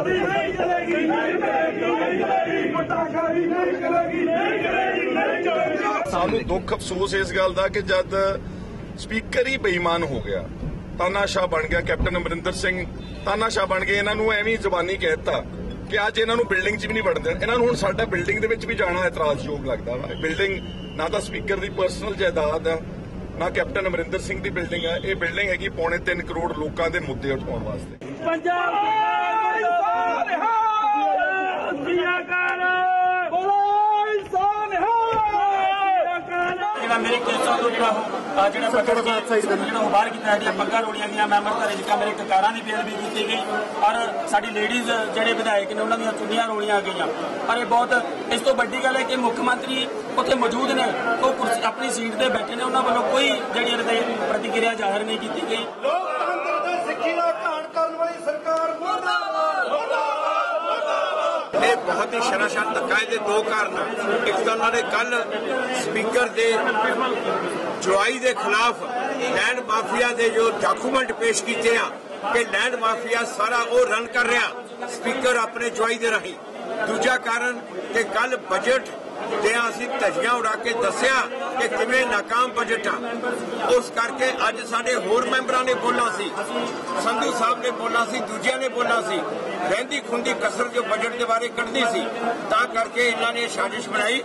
ਗੁੰਡਾਗਰਦੀ ਨਹੀਂ ਚਲੇਗੀ ਨਹੀਂ ਚਲੇਗੀ ਨਹੀਂ ਚਲੇਗੀ ਗੁੰਡਾਗਰਦੀ ਨਹੀਂ ਚਲੇਗੀ ਨਹੀਂ ਚਲੇਗੀ ਨਹੀਂ ਚਲੇਗੀ ਸਾਨੂੰ ਦੁੱਖ ਅਫਸੋਸ ਇਸ ਗੱਲ ਦਾ ਕਿ ਜਦ ਸਪੀਕਰ ਹੀ ਬੇਈਮਾਨ ਹੋ ਗਿਆ, ਤਾਨਾਸ਼ਾਹ ਬਣ ਗਿਆ ਕੈਪਟਨ ਅਮਰਿੰਦਰ ਸਿੰਘ। ਤਾਨਾਸ਼ਾਹ ਬਣ ਗਏ, ਇਹਨਾਂ ਨੂੰ ਐਵੇਂ ਹੀ ਜ਼ਬਾਨੀ ਕਹਿਤਾ ਕਿ ਅੱਜ ਇਹਨਾਂ ਨੂੰ ਬਿਲਡਿੰਗ 'ਚ ਵੀ ਨਹੀਂ ਵੜਨ। ਦੇਣਾ ਇਹਨਾਂ ਨੂੰ ਹੁਣ ਸਾਡਾ ਬਿਲਡਿੰਗ ਦੇ ਵਿੱਚ ਵੀ ਜਾਣਾ ਇਤਰਾਜ਼ਯੋਗ ਲੱਗਦਾ ਵਾ। ਬਿਲਡਿੰਗ ਨਾ ਤਾਂ ਸਪੀਕਰ ਦੀ ਪਰਸਨਲ ਜਾਇਦਾਦ ਆ, ਨਾ ਕੈਪਟਨ ਅਮਰਿੰਦਰ ਸਿੰਘ ਦੀ ਬਿਲਡਿੰਗ ਆ। ਇਹ ਬਿਲਡਿੰਗ ਹੈਗੀ ਪੌਣੇ 3 ਕਰੋੜ ਲੋਕਾਂ ਦੇ ਮੁੱਦੇ ਉਠਾਉਣ ਵਾਸਤੇ। ਪੰਜਾਬ ਸਰਕਾਰ ਦੀਆਂ ਕਰ ਬੋਲੋ ਇਨਸਾਨ ਹੈ ਜਿਹੜਾ ਮੇਰੇ ਕੇਸਾਂ ਤੋਂ ਜਿਹੜਾ ਉਹ, ਅਹ ਜਿਹੜਾ ਪਕੜ ਕੇ ਜਿਹੜਾ ਉਹ ਬਾਹਰ ਕੀਤਾ ਗਿਆ ਪੱਗਾਂ ਰੋੜੀਆਂ ਗਈਆਂ ਮੈਂਬਰ ਘਰੇ ਜਿੱਕਾ ਮੇਰੇ ਕਕਾਰਾਂ ਦੀ ਬੇਅਦਬੀ ਕੀਤੀ ਗਈ ਔਰ ਸਾਡੀ ਲੇਡੀਜ਼ ਜਿਹੜੇ ਵਿਧਾਇਕ ਨੇ ਉਹਨਾਂ ਦੀਆਂ ਚੁੰਨੀਆਂ ਰੋੜੀਆਂ ਗਈਆਂ। ਔਰ ਇਹ ਬਹੁਤ ਇਸ ਤੋਂ ਵੱਡੀ ਗੱਲ ਹੈ ਕਿ ਮੁੱਖ ਮੰਤਰੀ ਉੱਥੇ ਮੌਜੂਦ ਨੇ ਉਹ ਕੁਰਸੀ ਆਪਣੀ ਸੀਟ ਤੇ ਬੈਠੇ ਨੇ ਉਹਨਾਂ ਵੱਲੋਂ ਕੋਈ ਜਿਹੜੀ ਤੇ ਪ੍ਰਤੀਕਿਰਿਆ ਜ਼ਾਹਿਰ ਨਹੀਂ ਕੀਤੀ ਗਈ ਲੋਕਤੰਤਰ ਦੇ ਸਿੱਖੀ ਦਾ ਘਾਣ ਕਰਨ ਵਾਲੀ ਸਰਕਾਰ ਇਹ ਬਹੁਤ ਹੀ ਸ਼ਰਾਸ਼ਰ ਧੱਕਾ ਇਹਦੇ ਦੋ ਕਾਰਨ ਇੱਕ ਤਾਂ ਉਹਨਾਂ ਨੇ ਕੱਲ ਸਪੀਕਰ ਦੇ ਜੁਆਈ ਦੇ ਖਿਲਾਫ ਲੈਂਡ ਮਾਫੀਆ ਦੇ ਜੋ ਡਾਕੂਮੈਂਟ ਪੇਸ਼ ਕੀਤੇ ਆ ਕਿ ਲੈਂਡ ਮਾਫੀਆ ਸਾਰਾ ਉਹ ਰਨ ਕਰ ਰਿਹਾ, ਸਪੀਕਰ ਆਪਣੇ ਜੁਆਈ ਦੇ ਰਾਹੀਂ। ਦੂਜਾ ਕਾਰਨ ਕਿ ਕੱਲ ਬਜਟ ਤੇ ਅਸੀਂ ਧਜੀਆਂ ਉਡਾ ਕੇ ਦੱਸਿਆ ਕਿ ਕਿਵੇਂ ਨਾਕਾਮ ਬਜਟ ਆ। ਉਸ ਕਰਕੇ ਅੱਜ ਸਾਡੇ ਹੋਰ ਮੈਂਬਰਾਂ ਨੇ ਬੋਲਣਾ ਸੀ, ਸੰਧੂ ਸਾਹਿਬ ਨੇ ਬੋਲਣਾ ਸੀ, ਦੂਜਿਆਂ ਨੇ ਬੋਲਣਾ ਸੀ। ਰਹਿੰਦੀ ਖੁੰਦੀ ਕਸਰ ਜੋ ਬਜਟ ਦੇ ਬਾਰੇ ਕੱਢਦੀ ਸੀ, ਤਾਂ ਕਰਕੇ ਇਹਨਾਂ ਨੇ ਸਾਜ਼ਿਸ਼ ਬਣਾਈ।